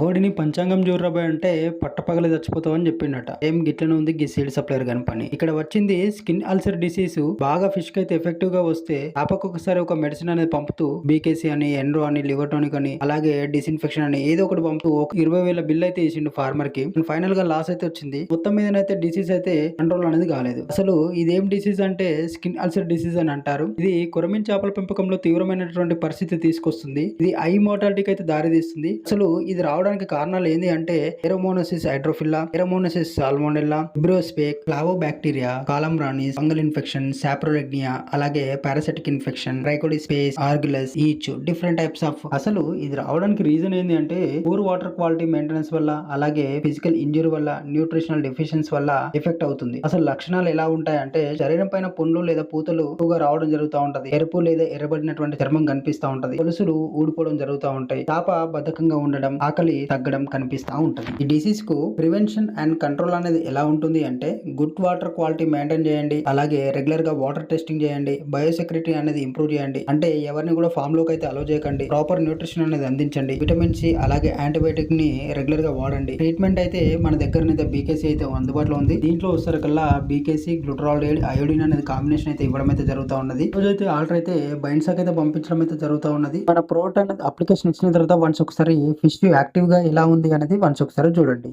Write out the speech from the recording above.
మగోడిని పంచాంగం చూడరాబాయ్ అంటే పట్టపగల చచ్చిపోతావు అని చెప్పిండట. ఏం గిట్లనే ఉంది గి సీడ్ సప్లైర్ గని పని. ఇక్కడ వచ్చింది స్కిన్ అల్సర్ డిసీజ్. బాగా ఫిష్ అయితే ఎఫెక్టివ్గా వస్తే ఆపకొకసారి ఒక మెడిసిన్ అనేది పంపుతూ బీకేసీ అని ఎండ్రో అని లివర్టోనిక్ అని అలాగే డిస్ఇన్ఫెక్షన్ అని ఏదో ఒకటి పంపుతూ ఒక ఇరవై వేల బిల్ అయితే వేసిండు ఫార్మర్కి. ఫైనల్గా లాస్ అయితే వచ్చింది. మొత్తం మీద అయితే డిసీజ్ అయితే కంట్రోల్ అనేది కాలేదు. అసలు ఇదేం డిసీజ్ అంటే స్కిన్ అల్సర్ డిసీజ్ అని అంటారు. ఇది కొరమిన్ చేపల పెంపకంలో తీవ్రమైనటువంటి పరిస్థితి తీసుకొస్తుంది. ఇది ఐ మోటాలిటీకి అయితే దారి తీస్తుంది అసలు ఇది రావడం రావడానికి కారణాలు ఏంది అంటే ఎరోమోనసిస్ హైడ్రోఫిల్లా ఎరోమోనసిస్ సాల్మోనెల్లా ఇబ్రోస్పేక్ క్లావో bacteria columnaris fungal infection saprolegnia అలాగే parasitic infection ట్రైకోడిస్పేస్ argulus each different types of అసలు ఇది రావడానికి రీజన్ ఏంటి అంటే పూర్ వాటర్ క్వాలిటీ మెయింటెనెన్స్ వల్ల అలాగే ఫిజికల్ ఇంజురీ వల్ల న్యూట్రిషనల్ డెఫిషియన్స్ వల్ల ఎఫెక్ట్ అవుతుంది. అసలు లక్షణాలు ఎలా ఉంటాయి అంటే శరీరం పైన పుండ్లు లేదా పూతలు ఎక్కువగా రావడం జరుగుతూ ఉంటది. ఎరుపు లేదా ఎర్రబడినటువంటి చర్మం కనిపిస్తూ ఉంటది. పొలుసులు ఊడిపోవడం జరుగుతూ ఉంటాయి. తాప బద్ధకంగా ఉండడం ఆకలి తగ్గడం కనిపిస్తూ ఉంటుంది. ఈ డిసీజ్కు ప్రివెన్షన్ అండ్ కంట్రోల్ అనేది ఎలా ఉంటుంది అంటే గుడ్ వాటర్ క్వాలిటీ మెయింటైన్ చేయండి అలాగే రెగ్యులర్గా వాటర్ టెస్టింగ్ చేయండి బయోసెక్యూరిటీ అనేది ఇంప్రూవ్ చేయండి అంటే ఎవరిని కూడా ఫామ్లోకి అయితే అలో చేయకండి ప్రాపర్ న్యూట్రిషన్ అనేది అందించండి విటమిన్ సి అలాగే యాంటీబయాటిక్ని రెగ్యులర్గా వాడండి. ట్రీట్మెంట్ అయితే మన దగ్గర బీకేసీ అయితే అందుబాటులో ఉంది. దీంట్లో వచ్చేసరికల్లా బీకేసీ గ్లూట్రాల్డైడ్ అయోడిన్ అనేది కాంబినేషన్ అయితే ఇవ్వడం అయితే జరుగుతూ ఉన్నది. రోజైతే ఆర్డర్ అయితే బైండ్సాక్ అయితే పంపించడం అయితే జరుగుతూ ఉన్నది. మన ప్రోడక్ట్ అనేది అప్లికేషన్ ఇచ్చిన తర్వాత వన్స్ ఒకసారి ఫిష్ యాక్టివ్ గా ఎలా ఉంది అనేది వన్స్ ఒకసారి చూడండి.